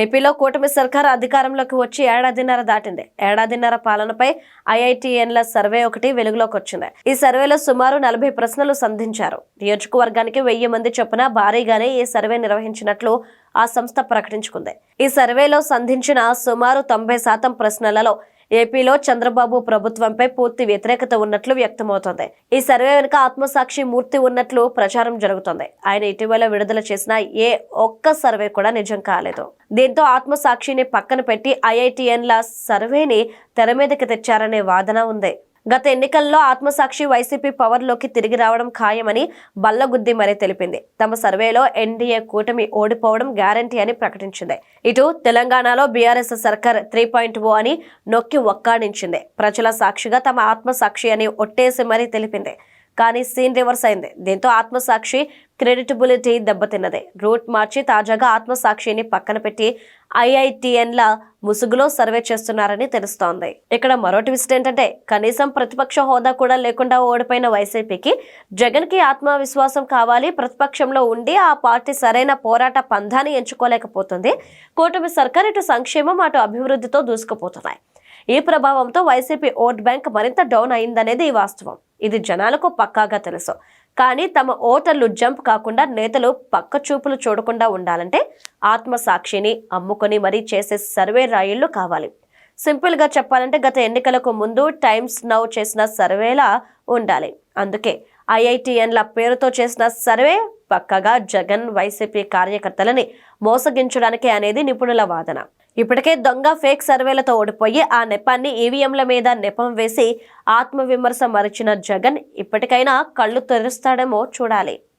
ఏపీలో కూటమి సర్కార్ అధికారంలోకి వచ్చి ఏడాదిన్నర దాటింది. ఏడాదిన్నర పాలనపై ఐఐటిఎన్ల సర్వే ఒకటి వెలుగులోకి వచ్చింది. ఈ సర్వేలో సుమారు నలభై ప్రశ్నలు సంధించారు. నియోజకవర్గానికి వెయ్యి మంది చొప్పున భారీగానే ఈ సర్వే నిర్వహించినట్లు ఆ సంస్థ ప్రకటించుకుంది. ఈ సర్వేలో సంధించిన సుమారు తొంభై శాతం ప్రశ్నలలో ఏపీలో చంద్రబాబు ప్రభుత్వంపై పూర్తి వ్యతిరేకత ఉన్నట్లు వ్యక్తమవుతోంది. ఈ సర్వే వెనుక ఆత్మసాక్షి మూర్తి ఉన్నట్లు ప్రచారం జరుగుతోంది. ఆయన ఇటీవల విడుదల చేసిన ఏ ఒక్క సర్వే కూడా నిజం కాలేదు. దీంతో ఆత్మసాక్షిని పక్కన పెట్టి ఐఐటిఎన్ల సర్వేని తెర మీదకి తెచ్చారనే వాదన ఉంది. గత ఎన్నికల్లో ఆత్మసాక్షి వైసీపీ పవర్లోకి తిరిగి రావడం ఖాయమని బల్లగుద్ది మరీ తెలిపింది. తమ సర్వేలో ఎన్డీఏ కూటమి ఓడిపోవడం గ్యారంటీ అని ప్రకటించింది. ఇటు తెలంగాణలో బీఆర్ఎస్ సర్కార్ త్రీ పాయింట్ ఓ అని నొక్కి ఒక్కాడించింది ప్రజల సాక్షిగా తమ ఆత్మసాక్షి అని ఒట్టేసి మరీ తెలిపింది. కానీ సీన్ రివర్స్ అయింది. దీంతో ఆత్మసాక్షి క్రెడిటబిలిటీ దెబ్బతిన్నది. రూట్ మార్చి తాజాగా ఆత్మసాక్షిని పక్కన పెట్టి ఐఐటిఎన్ల ముసుగులో సర్వే చేస్తున్నారని తెలుస్తోంది. ఇక్కడ మరో ట్విస్ట్ ఏంటంటే కనీసం ప్రతిపక్ష హోదా కూడా లేకుండా ఓడిపోయిన వైసీపీకి జగన్కి ఆత్మవిశ్వాసం కావాలి ప్రతిపక్షంలో ఉండి ఆ పార్టీ సరైన పోరాట పంధాన్ని ఎంచుకోలేకపోతుంది. కూటమి సర్కార్ ఇటు సంక్షేమం అటు అభివృద్ధితో దూసుకుపోతున్నాయి. ఈ ప్రభావంతో వైసీపీ ఓట్ బ్యాంక్ మరింత డౌన్ అయిందనేది ఈ వాస్తవం. ఇది జనాలకు పక్కాగా తెలుసు. కానీ తమ ఓటర్లు జంప్ కాకుండా నేతలు పక్క చూపులు చూడకుండా ఉండాలంటే ఆత్మసాక్షిని అమ్ముకొని మరీ చేసే సర్వే రాయిళ్ళు కావాలి. సింపుల్గా చెప్పాలంటే గత ఎన్నికలకు ముందు టైమ్స్ నౌ చేసిన సర్వేలా ఉండాలి. అందుకే ఐఐటిఎన్ల పేరుతో చేసిన సర్వే పక్కగా జగన్ వైసీపీ కార్యకర్తలని మోసగించడానికి అనేది నిపుణుల వాదన. ఇప్పటికే దొంగ ఫేక్ సర్వేలతో ఓడిపోయి ఆ నెపాన్ని ఈవీఎంల మీద నెపం వేసి ఆత్మవిమర్శ మరిచిన జగన్ ఇప్పటికైనా కళ్ళు తెరుస్తాడేమో చూడాలి.